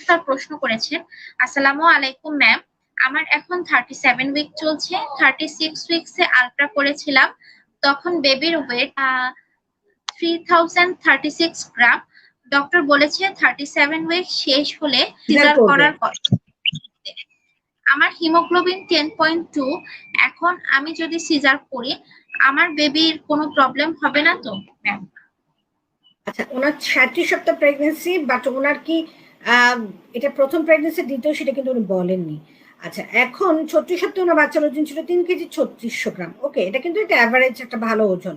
তার প্রশ্ন করেছেন আসসালামু আলাইকুম ম্যাম। আমার এখন থার্টি সেভেন উইক চলছে। থার্টি সিক্স উইকসে আলট্রা করেছিলাম। তখন বেবির weight three thousand thirty six gram doctor বলেছে থার্টি সেভেন উইক শেষ হলে সিজার করার কথা আমার হিমোগ্লোবিন টেন পয়েন্ট টু এখন আমি যদি সিজার করি আমার বেবির কোনো প্রবলেম হবে না তো ম্যাম? আচ্ছা ওনার সাঁত্রিশ সপ্তাহ প্রেগনেন্সি বাট ওনার কি এটা প্রথম প্রেগনেন্সি দ্বিতীয় সেটা কিন্তু উনি বলেননি। আচ্ছা এখন ছত্রিশ সপ্তাহে ওনার বাচ্চার ওজন ছিল তিন কেজি ছত্রিশশো গ্রাম। ওকে, এটা কিন্তু এটা অ্যাভারেজ একটা ভালো ওজন।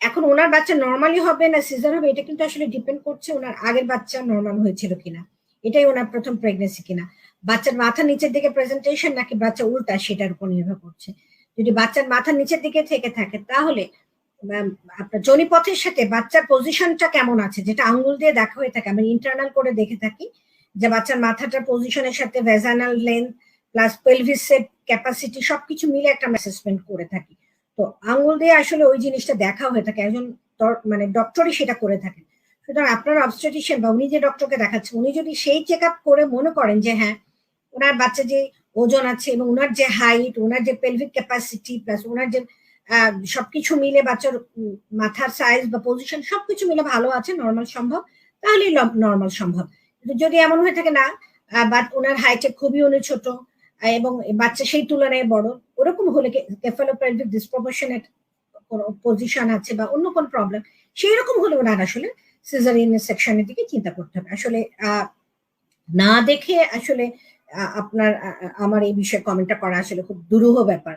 এখন ওনার বাচ্চা নর্মালি হবে না সিজার হবে, এটা কিন্তু আসলে ডিপেন্ড করছে ওনার আগের বাচ্চা নর্মাল হয়েছিল কিনা। এটাই ওনার প্রথম প্রেগনেন্সি কিনা। বাচ্চার মাথা নিচের দিকে প্রেজেন্টেশন নাকি বাচ্চা উল্টা, সেটার উপর নির্ভর করছে। যদি বাচ্চার মাথা নিচের দিকে থেকে থাকে, তাহলে আপনার জনিপথের সাথে বাচ্চার পজিশনটা কেমন আছে? যেটা আঙ্গুল দিয়ে দেখা হয়ে থাকে, আমি ইন্টারনাল করে দেখে থাকি যে বাচ্চার মাথাটার পজিশনের সাথে ভেজানাল লেন্থ প্লাস পেলভিসের ক্যাপাসিটি সবকিছু মিলে একটা অ্যাসেসমেন্ট করে থাকি। তো আঙ্গুল দিয়ে আসলে ওই জিনিসটা দেখা হয়ে থাকে, একজন মানে ডক্টরই সেটা করে থাকেন। সুতরাং আপনার অবস্ট্রেটিশিয়ান বা উনি যে ডক্টরকে দেখাচ্ছেন উনি যদি সেই চেক আপ করে মনে করেন যে হ্যাঁ ওনার বাচ্চা যে ওজন আছে এবং ওনার যে হাইট ওনার যে পেলভিক ক্যাপাসিটি প্লাস ওনার যে সবকিছু মিলে বাচ্চার মাথার সাইজ বা পজিশন সবকিছু মিলে ভালো আছে নর্মাল সম্ভব, তাহলে নর্মাল সম্ভব। যদি এমন হয়ে থাকে না বাট ওনার হাইটে খুবই উনি ছোট এবং বাচ্চা সেই তুলনায় বড়, ওরকম হলে কেফালোপেলভিক ডিসপ্রপোর্শনেট কোনো পজিশন আছে বা অন্য কোন প্রবলেম সেই রকম হলে ওনার আসলে সিজারিয়ান সেকশনের দিকে চিন্তা করতে হবে। আসলে না দেখে আসলে আপনার আমার এই বিষয়ে কমেন্টটা করা আসলে খুব দুরূহ ব্যাপার।